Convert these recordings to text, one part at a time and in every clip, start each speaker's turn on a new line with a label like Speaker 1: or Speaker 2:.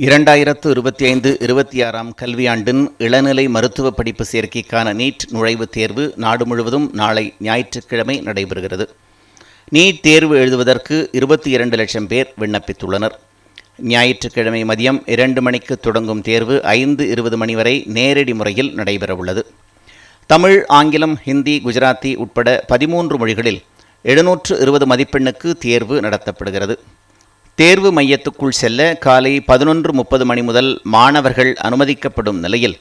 Speaker 1: இரண்டாயிரத்து இருபத்தி ஐந்து இருபத்தி ஆறாம் கல்வியாண்டின் இளநிலை மருத்துவ படிப்பு சேர்க்கைக்கான நீட் நுழைவுத் தேர்வு நாடு முழுவதும் நாளை ஞாயிற்றுக்கிழமை நடைபெறுகிறது. நீட் தேர்வு எழுதுவதற்கு இருபத்தி இரண்டு லட்சம் பேர் விண்ணப்பித்துள்ளனர். ஞாயிற்றுக்கிழமை மதியம் இரண்டு மணிக்கு தொடங்கும் தேர்வு ஐந்து இருபது மணி வரை நேரடி முறையில் நடைபெறவுள்ளது. தமிழ் ஆங்கிலம் ஹிந்தி குஜராத்தி உட்பட பதிமூன்று மொழிகளில் எழுநூற்று இருபது மதிப்பெண்ணுக்கு தேர்வு நடத்தப்படுகிறது. தேர்வு மையத்துக்குள் செல்ல காலை பதினொன்று முப்பது மணி முதல் மாணவர்கள் அனுமதிக்கப்படும் நிலையில்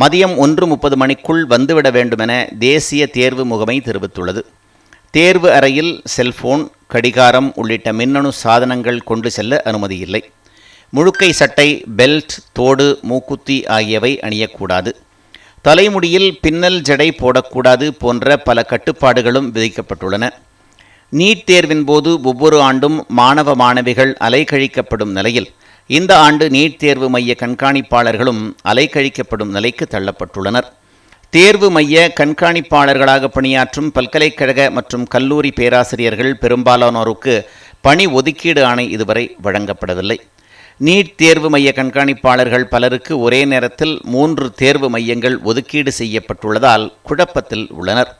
Speaker 1: மதியம் ஒன்று முப்பது மணிக்குள் வந்துவிட வேண்டுமென தேசிய தேர்வு முகமை தெரிவித்துள்ளது. தேர்வு அறையில் செல்போன் கடிகாரம் உள்ளிட்ட மின்னணு சாதனங்கள் கொண்டு செல்ல அனுமதியில்லை. முழுக்கை சட்டை பெல்ட் தோடு மூக்குத்தி ஆகியவை அணியக்கூடாது. தலைமுடியில் பின்னல் ஜடை போடக்கூடாது போன்ற பல கட்டுப்பாடுகளும் விதிக்கப்பட்டுள்ளன. நீட் தேர்வின் போது ஒவ்வொரு ஆண்டும் மாணவ மாணவிகள் அலைக்கழிக்கப்படும் நிலையில் இந்த ஆண்டு நீட் தேர்வு மைய கண்காணிப்பாளர்களும் அலைக்கழிக்கப்படும் நிலைக்கு தள்ளப்பட்டுள்ளனர். தேர்வு மைய கண்காணிப்பாளர்களாக பணியாற்றும் பல்கலைக்கழக மற்றும் கல்லூரி பேராசிரியர்கள் பெரும்பாலானோருக்கு பணி ஒதுக்கீடு ஆணை இதுவரை வழங்கப்படவில்லை. நீட் தேர்வு மைய கண்காணிப்பாளர்கள் பலருக்கு ஒரே நேரத்தில் மூன்று தேர்வு மையங்கள் ஒதுக்கீடு செய்யப்பட்டுள்ளதால் குழப்பத்தில் உள்ளனர்.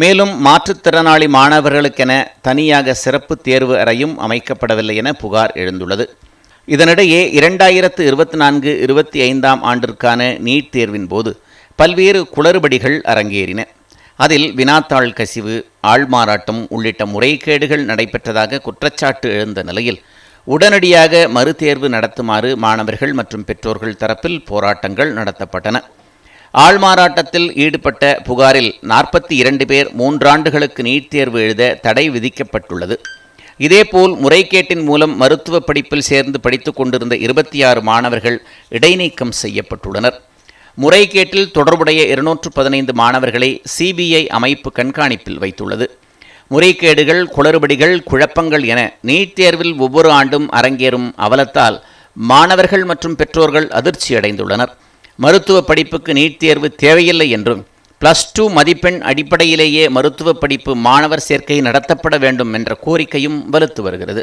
Speaker 1: மேலும் மாற்றுத்திறனாளி மாணவர்களுக்கென தனியாக சிறப்பு தேர்வு அறையும் அமைக்கப்படவில்லை என புகார் எழுந்துள்ளது. இதனிடையே இரண்டாயிரத்து இருபத்தி நான்கு இருபத்தி ஐந்தாம் ஆண்டிற்கான நீட் தேர்வின் போது பல்வேறு குளறுபடிகள் அரங்கேறின. அதில் வினாத்தாள் கசிவு ஆள்மாறாட்டம் உள்ளிட்ட முறைகேடுகள் நடைபெற்றதாக குற்றச்சாட்டு எழுந்த நிலையில் உடனடியாக மறுதேர்வு நடத்துமாறு மாணவர்கள் மற்றும் பெற்றோர்கள் தரப்பில் போராட்டங்கள் நடத்தப்பட்டன. ஆள்மாறாட்டத்தில் ஈடுபட்ட புகாரில் நாற்பத்தி இரண்டு பேர் மூன்றாண்டுகளுக்கு நீட் தேர்வு எழுத தடை விதிக்கப்பட்டுள்ளது. இதேபோல் முறைகேட்டின் மூலம் மருத்துவ படிப்பில் சேர்ந்து படித்துக் கொண்டிருந்த இருபத்தி ஆறு மாணவர்கள் இடைநீக்கம் செய்யப்பட்டுள்ளனர். முறைகேட்டில் தொடர்புடைய இருநூற்று பதினைந்து மாணவர்களை சிபிஐ அமைப்பு கண்காணிப்பில் வைத்துள்ளது. முறைகேடுகள் குளறுபடிகள் குழப்பங்கள் என நீட் தேர்வில் ஒவ்வொரு ஆண்டும் அரங்கேறும் அவலத்தால் மாணவர்கள் மற்றும் பெற்றோர்கள் அதிர்ச்சியடைந்துள்ளனர். மருத்துவ படிப்புக்கு நீட் தேர்வு தேவையில்லை என்றும் பிளஸ் டூ மதிப்பெண் அடிப்படையிலேயே மருத்துவ படிப்பு மாணவர் சேர்க்கை நடத்தப்பட வேண்டும் என்ற கோரிக்கையும் வலுத்து வருகிறது.